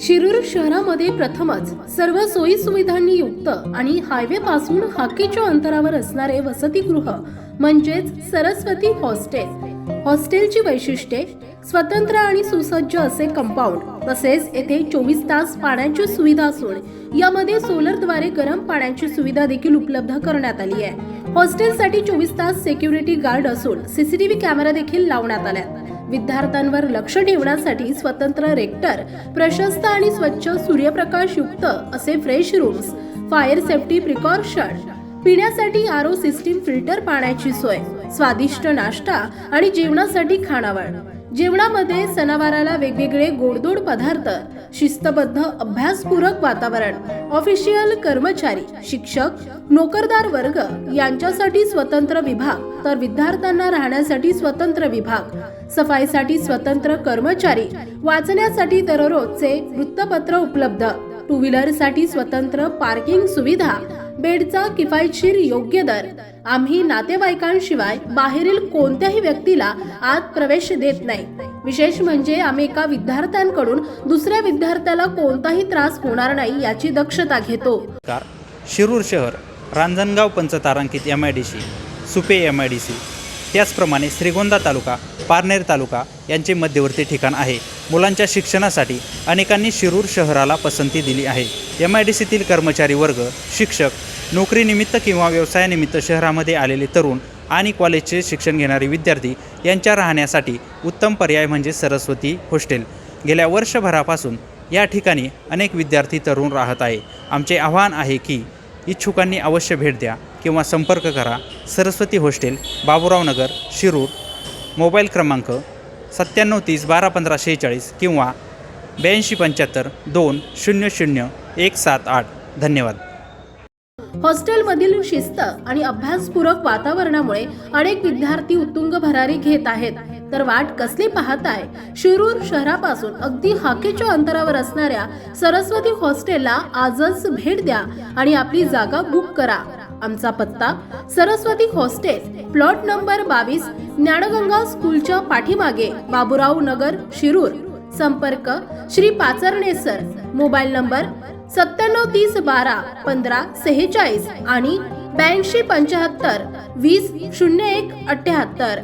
शिरूर शहरामध्ये प्रथमच सर्व सोयी सुविधांनी युक्त आणि हायवे पासून हाकीच्या अंतरावर असणारे वसतिगृह म्हणजेच सरस्वती हॉस्टेल. हॉस्टेलची वैशिष्ट्ये स्वतंत्र आणि सुसज्ज असे कंपाऊंड तसेच येथे चोवीस तास पाण्याची सुविधा असून यामध्ये सोलरद्वारे गरम पाण्याची सुविधा देखील उपलब्ध करण्यात आली आहे. हॉस्टेलसाठी चोवीस तास सेक्युरिटी गार्ड असून सीसीटीव्ही कॅमेरा देखील लावण्यात आल्यात. विद्यार्थ्यांवर लक्ष ठेवण्यासाठी स्वतंत्र रेक्टर प्रशस्त आणि स्वच्छ सूर्यप्रकाश युक्त असे fresh rooms fire safety precaution पिण्यासाठी आरो सिस्टीम फिल्टर पाण्याची सोय स्वादिष्ट नाश्ता आणि जेवणासाठी खाणावळ जेवणामध्ये सणावाराला वेगवेगळे गोडदोड पदार्थ शिस्तबद्ध अभ्यासपूरक वातावरण ऑफिशियल कर्मचारी शिक्षक नोकरदार वर्ग यांच्यासाठी स्वतंत्र विभाग तर विद्यार्थ्यांना राहण्यासाठी स्वतंत्र विभाग सफाईसाठी स्वतंत्र कर्मचारी वाचण्यासाठी दररोजचे वृत्तपत्र उपलब्ध टू व्हीलरसाठी स्वतंत्र पार्किंग सुविधा बेडचा किफायतशीर योग्य दर. आम्ही नातेवाईकांशिवाय बाहेरील कोणत्याही व्यक्तीला आत प्रवेश देत नाही. विशेष म्हणजे आम्ही एका विद्यार्थ्यांकडून दुसऱ्या विद्यार्थ्याला कोणताही त्रास होणार नाही याची दक्षता घेतो. शिरूर शहर रांजणगाव पंचतारांकित M I D C Supe M I D C त्याचप्रमाणे श्रीगोंदा तालुका पारनेर तालुका यांचे मध्यवर्ती ठिकाण आहे. मुलांच्या शिक्षणासाठी अनेकांनी शिरूर शहराला पसंती दिली आहे. एम आय डी सीतील कर्मचारी वर्ग शिक्षक नोकरीनिमित्त किंवा व्यवसायानिमित्त शहरामध्ये आलेले तरुण आणि कॉलेजचे शिक्षण घेणारे विद्यार्थी यांच्या राहण्यासाठी उत्तम पर्याय म्हणजे सरस्वती हॉस्टेल. गेल्या वर्षभरापासून या ठिकाणी अनेक विद्यार्थी तरुण राहत आहे. आमचे आव्हान आहे की इच्छुकांनी अवश्य भेट द्या. किंवा संपर्क करा. सरस्वती हॉस्टेल बाबुराव नगर शिरूर. मोबाईल क्रमांक सत्त्याण्णव तीस बारा पंधरा शेहेचाळीस किंवा ब्याऐंशी पंच्याहत्तर दोन शून्य शून्य एक सात आठ. धन्यवाद. हॉस्टेलमधील शिस्त आणि अभ्यासपूरक वातावरणामुळे अनेक विद्यार्थी उत्तुंग भरारी घेत आहेत. तर वाट कसली पाहत आहे शिरूर शहरापासून अगदी हाकेच्या अंतरावर असणाऱ्या सरस्वती हॉस्टेलला आजच भेट द्या आणि आपली जागा बुक करा. आमचा पत्ता सरस्वती हॉस्टेल प्लॉट नंबर बावीस ज्ञानगंगा स्कूलच्या पाठीमागे बाबुराव नगर शिरूर. संपर्क Shri Pacharne sir mobile number सत्त्याण्णव तीस बारा पंधरा सेहेचाळीस आणि ब्याऐंशी पंच्याहत्तर वीस शून्य एक अठ्ठ्याहत्तर